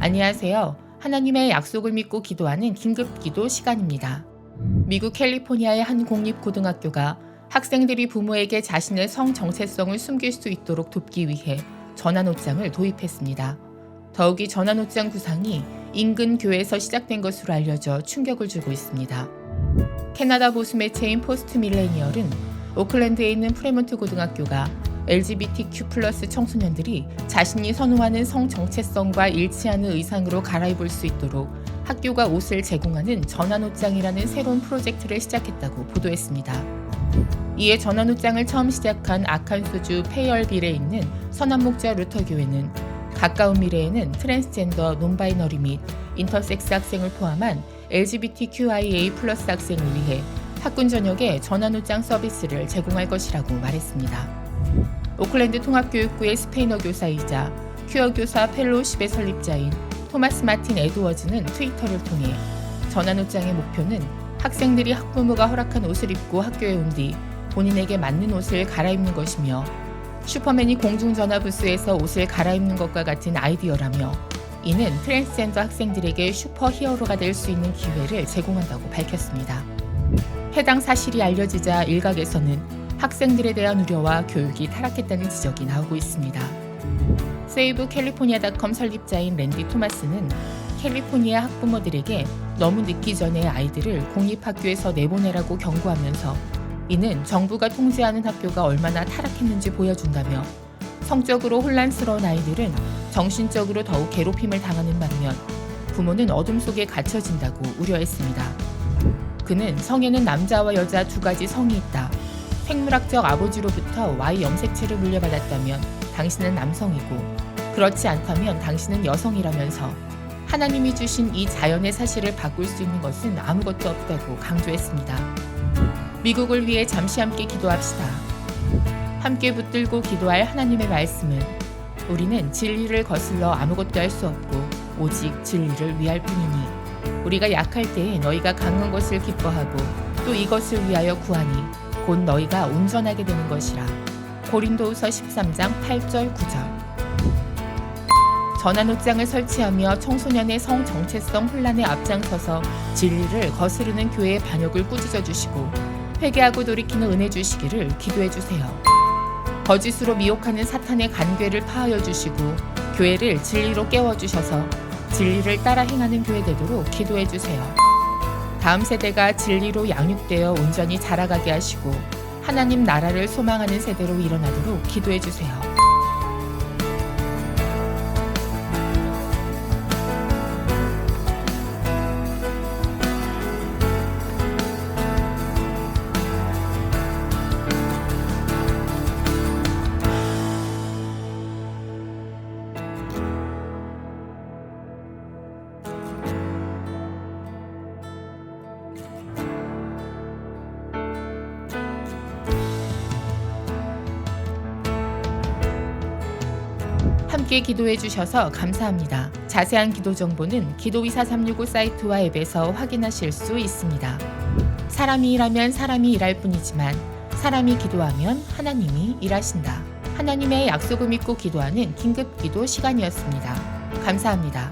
안녕하세요. 하나님의 약속을 믿고 기도하는 긴급 기도 시간입니다. 미국 캘리포니아의 한 공립고등학교가 학생들이 부모에게 자신의 성 정체성을 숨길 수 있도록 돕기 위해 전환옷장을 도입했습니다. 더욱이 전환옷장 구상이 인근 교회에서 시작된 것으로 알려져 충격을 주고 있습니다. 캐나다 보수 매체인 포스트 밀레니얼은 오클랜드에 있는 프레몬트 고등학교가 LGBTQ 청소년들이 자신이 선호하는 성 정체성과 일치하는 의상으로 갈아입을 수 있도록 학교가 옷을 제공하는 전환옷장이라는 새로운 프로젝트를 시작했다고 보도했습니다. 이에 전환옷장을 처음 시작한 아칸소주 페이얼빌에 있는 선한목자 루터 교회는 가까운 미래에는 트랜스젠더, 논바이너리 및 인터섹스 학생을 포함한 LGBTQIA 학생을 위해 학군 전역에 전환 옷장 서비스를 제공할 것이라고 말했습니다. 오클랜드 통합교육부의 스페인어 교사이자 큐어 교사 펠로우십의 설립자인 토마스 마틴 에드워즈는 트위터를 통해 전환 옷장의 목표는 학생들이 학부모가 허락한 옷을 입고 학교에 온 뒤 본인에게 맞는 옷을 갈아입는 것이며 슈퍼맨이 공중전화 부스에서 옷을 갈아입는 것과 같은 아이디어라며 이는 트랜스젠더 학생들에게 슈퍼 히어로가 될 수 있는 기회를 제공한다고 밝혔습니다. 해당 사실이 알려지자 일각에서는 학생들에 대한 우려와 교육이 타락했다는 지적이 나오고 있습니다. 세이브 캘리포니아닷컴 설립자인 랜디 토마스는 캘리포니아 학부모들에게 너무 늦기 전에 아이들을 공립학교에서 내보내라고 경고하면서 이는 정부가 통제하는 학교가 얼마나 타락했는지 보여준다며 성적으로 혼란스러운 아이들은 정신적으로 더욱 괴롭힘을 당하는 반면 부모는 어둠 속에 갇혀진다고 우려했습니다. 그는 성에는 남자와 여자 두 가지 성이 있다. 생물학적 아버지로부터 Y 염색체를 물려받았다면 당신은 남성이고 그렇지 않다면 당신은 여성이라면서 하나님이 주신 이 자연의 사실을 바꿀 수 있는 것은 아무것도 없다고 강조했습니다. 미국을 위해 잠시 함께 기도합시다. 함께 붙들고 기도할 하나님의 말씀은 우리는 진리를 거슬러 아무것도 할 수 없고 오직 진리를 위할 뿐이니 우리가 약할 때에 너희가 강한 것을 기뻐하고 또 이것을 위하여 구하니 곧 너희가 온전하게 되는 것이라. 고린도후서 13장 8절 9절. 전환옷장을 설치하며 청소년의 성 정체성 혼란에 앞장서서 진리를 거스르는 교회의 반역을 꾸짖어 주시고 회개하고 돌이키는 은혜 주시기를 기도해 주세요. 거짓으로 미혹하는 사탄의 간괴를 파하여 주시고 교회를 진리로 깨워 주셔서 진리를 따라 행하는 교회 되도록 기도해 주세요. 다음 세대가 진리로 양육되어 온전히 자라가게 하시고 하나님 나라를 소망하는 세대로 일어나도록 기도해 주세요. 함께 기도해 주셔서 감사합니다. 자세한 기도 정보는 기도의사 365 사이트와 앱에서 확인하실 수 있습니다. 사람이 일하면 사람이 일할 뿐이지만 사람이 기도하면 하나님이 일하신다. 하나님의 약속을 믿고 기도하는 긴급 기도 시간이었습니다. 감사합니다.